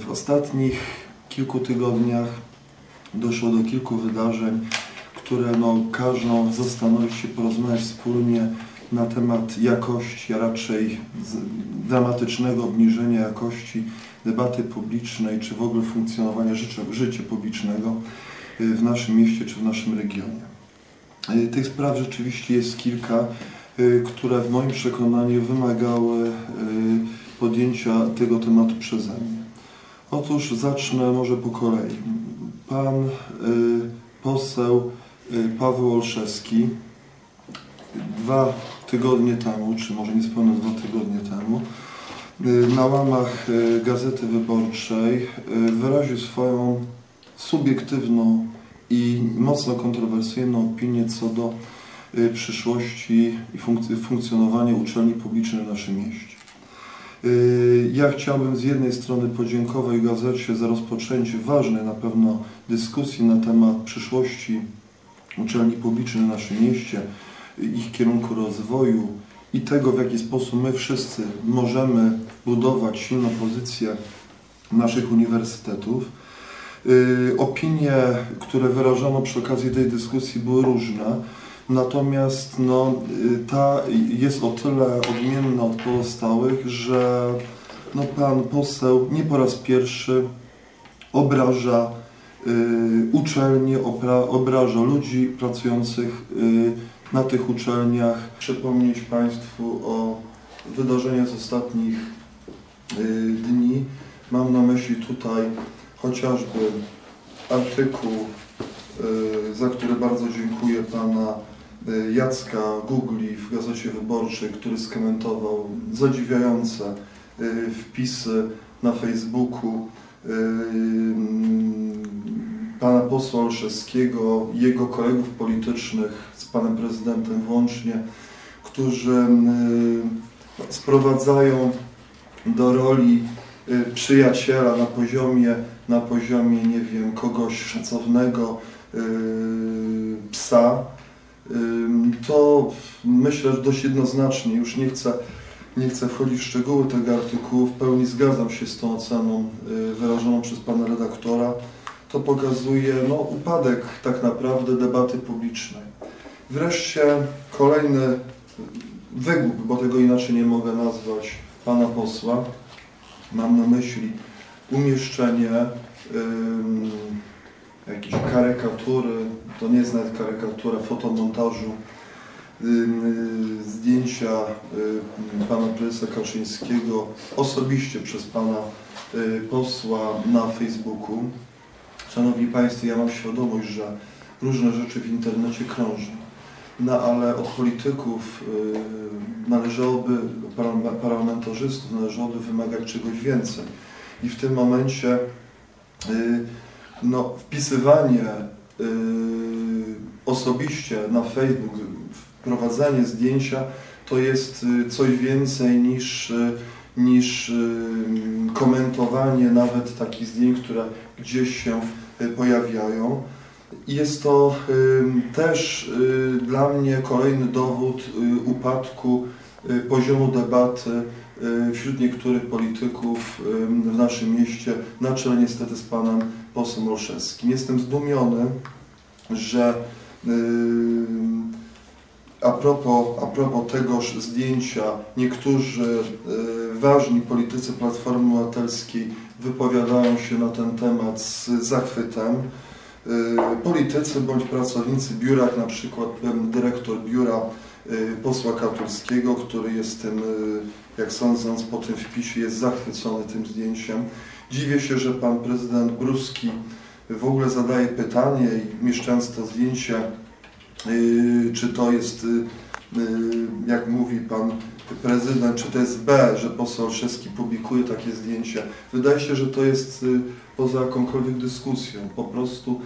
W ostatnich kilku tygodniach doszło do kilku wydarzeń, które no, każą zastanowić się, porozmawiać wspólnie na temat jakości, a raczej dramatycznego obniżenia jakości debaty publicznej, czy w ogóle funkcjonowania życia, życia publicznego y, w naszym mieście czy w naszym regionie. Y, Tych spraw rzeczywiście jest kilka, y, które w moim przekonaniu wymagały podjęcia tego tematu przeze mnie. Otóż zacznę może po kolei. Pan y, poseł y, Paweł Olszewski dwa tygodnie temu, czy może niespełna dwa tygodnie temu, y, na łamach y, Gazety Wyborczej y, wyraził swoją subiektywną i mocno kontrowersyjną opinię co do y, przyszłości i funkc- funkcjonowania uczelni publicznej w naszym mieście. Y, Ja chciałbym z jednej strony podziękować gazecie za rozpoczęcie ważnej na pewno dyskusji na temat przyszłości uczelni publicznych w naszym mieście, ich kierunku rozwoju i tego, w jaki sposób my wszyscy możemy budować silną pozycję naszych uniwersytetów. Y, Opinie, które wyrażono przy okazji tej dyskusji były różne, natomiast no, y, ta jest o tyle odmienna od pozostałych, że no, pan poseł nie po raz pierwszy obraża y, uczelnie, obraża ludzi pracujących y, na tych uczelniach. Przypomnieć Państwu o wydarzeniach z ostatnich y, dni. Mam na myśli tutaj chociażby artykuł, y, za który bardzo dziękuję pana Jacka Gugli w Gazecie Wyborczej, który skomentował zadziwiające y, wpisy na Facebooku y, mm, pana posła Olszewskiego jego kolegów politycznych z panem prezydentem włącznie, którzy y, sprowadzają do roli przyjaciela na poziomie, na poziomie, nie wiem, kogoś szacownego psa, to myślę, że dość jednoznacznie, już nie chcę, nie chcę wchodzić w szczegóły tego artykułu, w pełni zgadzam się z tą oceną y, wyrażoną przez pana redaktora. To pokazuje no, upadek tak naprawdę debaty publicznej. Wreszcie kolejny wygłup, bo tego inaczej nie mogę nazwać, pana posła. Mam na myśli umieszczenie ym, jakiejś karykatury, to nie jest nawet karykatura, fotomontażu y, zdjęcia y, pana prezesa Kaczyńskiego osobiście przez pana y, posła na Facebooku. Szanowni Państwo, ja mam świadomość, że różne rzeczy w internecie krążą. No ale od polityków należałoby, parla- parlamentarzystów należałoby wymagać czegoś więcej. I w tym momencie no, wpisywanie y, osobiście na Facebook, wprowadzanie zdjęcia to jest y, coś więcej niż, y, niż komentowanie nawet takich zdjęć, które gdzieś się pojawiają. Jest to też dla mnie kolejny dowód upadku poziomu debaty wśród niektórych polityków y, w naszym mieście, na czele niestety z panem posłem Olszewskim. Jestem zdumiony, że y, a propos, a propos tegoż zdjęcia niektórzy y, ważni politycy Platformy Obywatelskiej wypowiadają się na ten temat z zachwytem. Y, Politycy bądź pracownicy biura, jak na przykład dyrektor biura y, posła Katulskiego, który jest tym, y, jak sądząc po tym wpisie, jest zachwycony tym zdjęciem. Dziwię się, że pan prezydent Bruski w ogóle zadaje pytanie i mieszczając to zdjęcie, y, czy to jest, y, y, jak mówi pan prezydent, czy to jest B, że poseł Olszewski publikuje takie zdjęcie. Wydaje się, że to jest y, poza jakąkolwiek dyskusją. Po prostu